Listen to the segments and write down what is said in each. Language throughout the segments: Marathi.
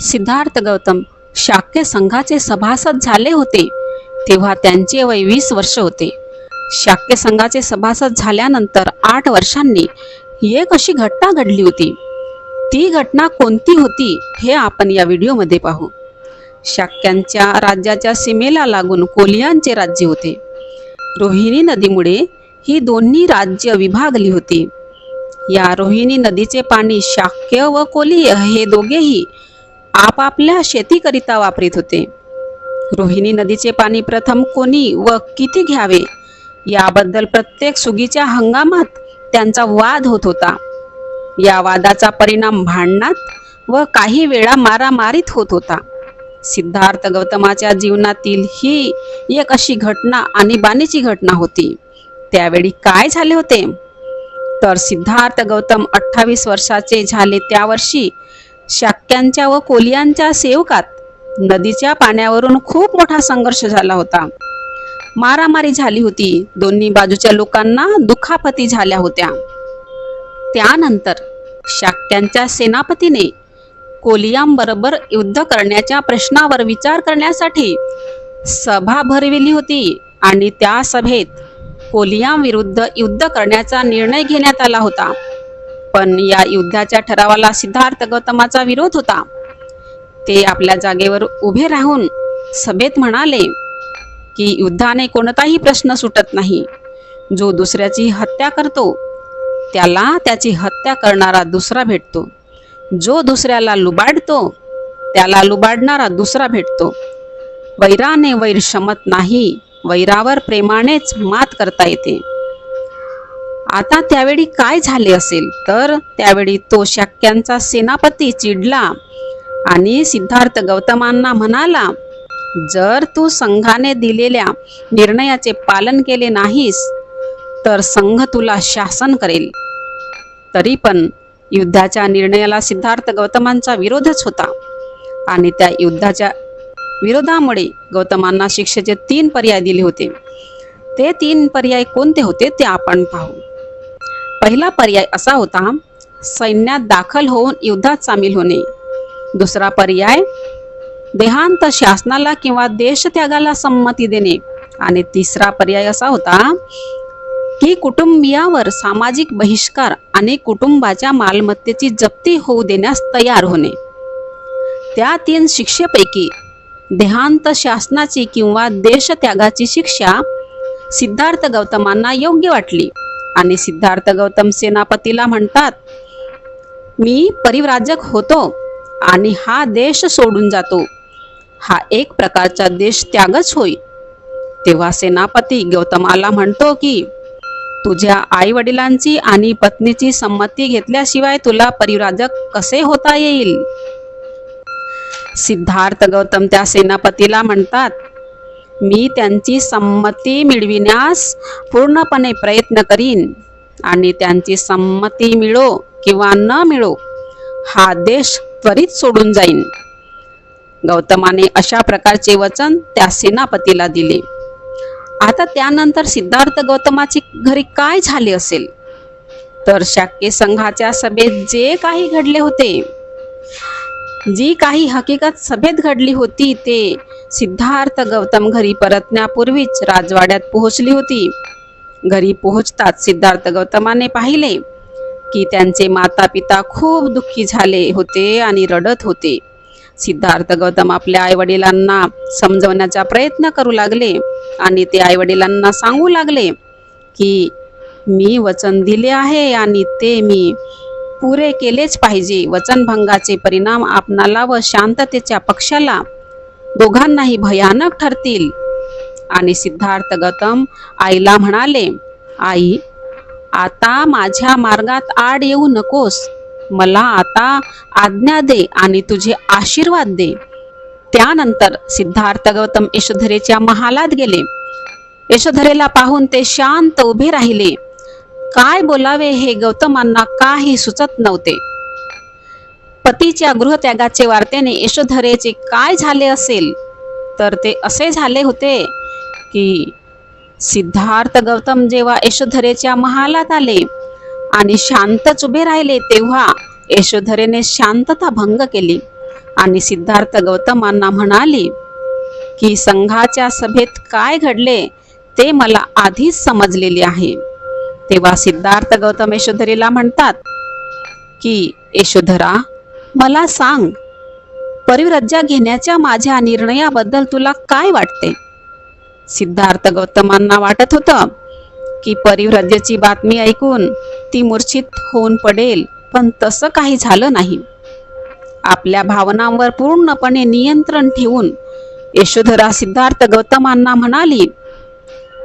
सिद्धार्थ गौतम शाक्य संघाचे सभासद झाले होते. तेव्हा त्यांचे वय वीस वर्ष होते. शाक्य संघाचे सभासद झाल्यानंतर आठ वर्षांनी एक अशी घटना घडली होती. ती घटना कोणती होती हे आपण या व्हिडिओमध्ये पाहू. शाक्यांच्या राज्याच्या सीमेला लागून कोलियांचे राज्य होते. रोहिणी नदीमुळे ही दोन्ही राज्य विभागली होती. या रोहिणी नदीचे पाणी शाक्य व कोलीय हे दोघेही आपापल्या शेतीकरिता वापरीत होते. रोहिणी नदीचे पाणी प्रथम कोणी व किती घ्यावे? याबद्दल प्रत्येक सुगीच्या हंगामात त्यांचा वाद होत होता. या वादाचा परिणाम भांडणात व काही वेळा मारामारीत होत होता. सिद्धार्थ गौतमाच्या जीवनातील ही एक अशी घटना आणीबाणीची घटना होती. त्यावेळी काय झाले होते? तर सिद्धार्थ गौतम अठ्ठावीस वर्षाचे झाले त्या वर्षी शाक्यांच्या व कोलियांच्या सेवकात नदीच्या पाण्यावरून खूप मोठा संघर्ष झाला होता. मारामारी झाली होती. दोन्ही बाजूच्या लोकांना दुखापती झाल्या होत्या. त्यानंतर शाक्यांच्या सेनापतीने कोलियांबरोबर युद्ध करण्याच्या प्रश्नावर विचार करण्यासाठी सभा भरविली होती आणि त्या सभेत कोलियांविरुद्ध युद्ध करण्याचा निर्णय घेण्यात आला होता. पण या युद्धाच्या ठरावाला सिद्धार्थ गौतमाचा विरोध होता. ते आपल्या जागेवर उभे राहून सभेत म्हणाले की युद्धाने कोणताही प्रश्न सुटत नाही. जो दुसऱ्याची हत्या करतो त्याला त्याची हत्या करणारा दुसरा भेटतो. जो दुसऱ्याला लुबाडतो त्याला लुबाडणारा दुसरा भेटतो. वैराने वैर शमत नाही वैरावर प्रेमानेच मात करता येते. आता त्यावेळी काय झाले असेल तर त्यावेळी तो शाक्यांचा सेनापती चिडला आणि सिद्धार्थ गौतमांना म्हणाला जर तू संघाने दिलेल्या निर्णयाचे पालन केले नाहीस तर संघ तुला शासन करेल. तरी पण युद्धाच्या निर्णयाला सिद्धार्थ गौतमांचा विरोधच होता आणि त्या युद्धाच्या विरोधामुळे गौतमांना शिक्षेचे तीन पर्याय दिले होते. ते तीन पर्याय कोणते होते ते आपण पाहू. पहिला पर्याय असा होता सैन्यात दाखल होऊन युद्धात सामील होणे. दुसरा पर्याय देहांत शासनाला किंवा देशत्यागाला संमती देणे. आणि तिसरा पर्याय असा होता की कुटुंबियावर सामाजिक बहिष्कार आणि कुटुंबाच्या मालमत्तेची जप्ती होऊ देण्यास तयार होणे. त्या तीन शिक्षेपैकी देहांत शासनाची किंवा देशत्यागाची शिक्षा सिद्धार्थ गौतमांना योग्य वाटली. आणि सिद्धार्थ गौतम सेनापतीला म्हणतात मी परिव्राजक होतो आणि हा देश सोडून जातो. हा एक प्रकारचा देश त्यागच होई. तेव्हा सेनापती गौतमाला म्हणतो की तुझ्या आई वडिलांची आणि पत्नीची संमती घेतल्याशिवाय तुला परिव्राजक कसे होता येईल? सिद्धार्थ गौतम त्या सेनापतीला म्हणतात मी त्यांची संमती मिळविण्यास पूर्णपणे प्रयत्न करीन. आणि त्यांची संमती मिळो किंवा न मिळो हा देश त्वरित सोडून जाईन. गौतमाने अशा प्रकारचे वचन त्या सेनापतीला दिले. आता त्यानंतर सिद्धार्थ गौतमाची घरी काय झाले असेल? तर शाक्य संघाच्या सभेत जे काही घडले होते जी काही हकीकत सभेत घडली होती ते सिद्धार्थ गौतम घरी परतण्यापूर्वीच राजवाड्यात पोहोचली होती. घरी पोहोचताच सिद्धार्थ गौतमाने पाहिले की त्यांचे माता पिता खूप दुःखी झाले होते आणि रडत होते. सिद्धार्थ गौतम आपल्या आईवडिलांना समजवण्याचा प्रयत्न करू लागले आणि ते आईवडिलांना सांगू लागले की मी वचन दिले आहे आणि ते मी पुरे केलेच पाहिजे. वचनभंगाचे परिणाम आपणाला व शांततेच्या पक्षाला दोघांनाही भयानक ठरतील. आणि सिद्धार्थ गौतम आईला म्हणाले आई आता माझ्या मार्गात आड येऊ नकोस. मला आता आज्ञा दे आणि तुझे आशीर्वाद दे. त्यानंतर सिद्धार्थ गौतम यशोधरेच्या महालात गेले. यशोधरेला पाहून ते शांत उभे राहिले. काय बोलावे हे गौतमांना काही सुचत नव्हते. पतीच्या गृहत्यागाचे वार्तेने यशोधरेचे काय झाले असेल? तर ते असे झाले होते की सिद्धार्थ गौतम जेव्हा यशोधरेच्या महालात आले आणि शांतच उभे राहिले तेव्हा यशोधरेने शांतता भंग केली आणि सिद्धार्थ गौतमांना म्हणाली की संघाच्या सभेत काय घडले ते मला आधीच समजलेले आहे. तेव्हा सिद्धार्थ गौतम यशोधरीला म्हणतात की यशोधरा मला सांग परिव्रज्जा घेण्याच्या माझ्या निर्णयाबद्दल तुला काय वाटते? सिद्धार्थ गौतमांना वाटत होतं की परिव्रजेची बातमी ऐकून ती मूर्छित होऊन पडेल पण तसं काही झालं नाही. आपल्या भावनांवर पूर्णपणे नियंत्रण ठेवून यशोधरा सिद्धार्थ गौतमांना म्हणाली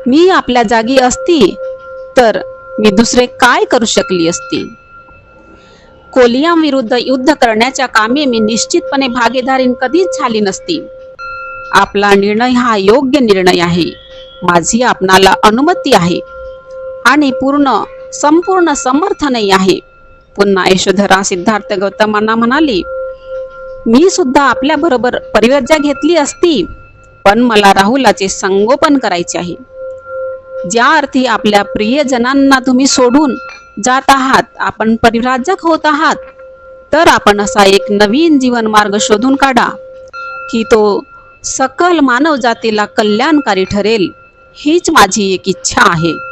मी आपल्या जागी असती तर मी दुसरे काय करू शकली असती? कोलियांविरुद्ध युद्ध करण्याच्या कामी मी निश्चितपणे भागीदारीन कधीच झाली नसती. आपला निर्णय हा योग्य निर्णय आहे. माझी आपणाला अनुमती आहे. आणि पूर्ण संपूर्ण समर्थनही आहे. पुन्हा यशोधरा सिद्धार्थ गौतमांना म्हणाली मी सुद्धा आपल्या बरोबर परिवर्जा घेतली असती पण मला राहुलाचे संगोपन करायचे आहे. ज्या अर्थी आपल्या प्रियजनांना तुम्ही सोडून जात आहात आपण परिव्राजक होत आहात तर आपण असा एक नवीन जीवन मार्ग शोधून काढा की तो सकल मानव जातीला कल्याणकारी ठरेल हीच माझी एक इच्छा आहे.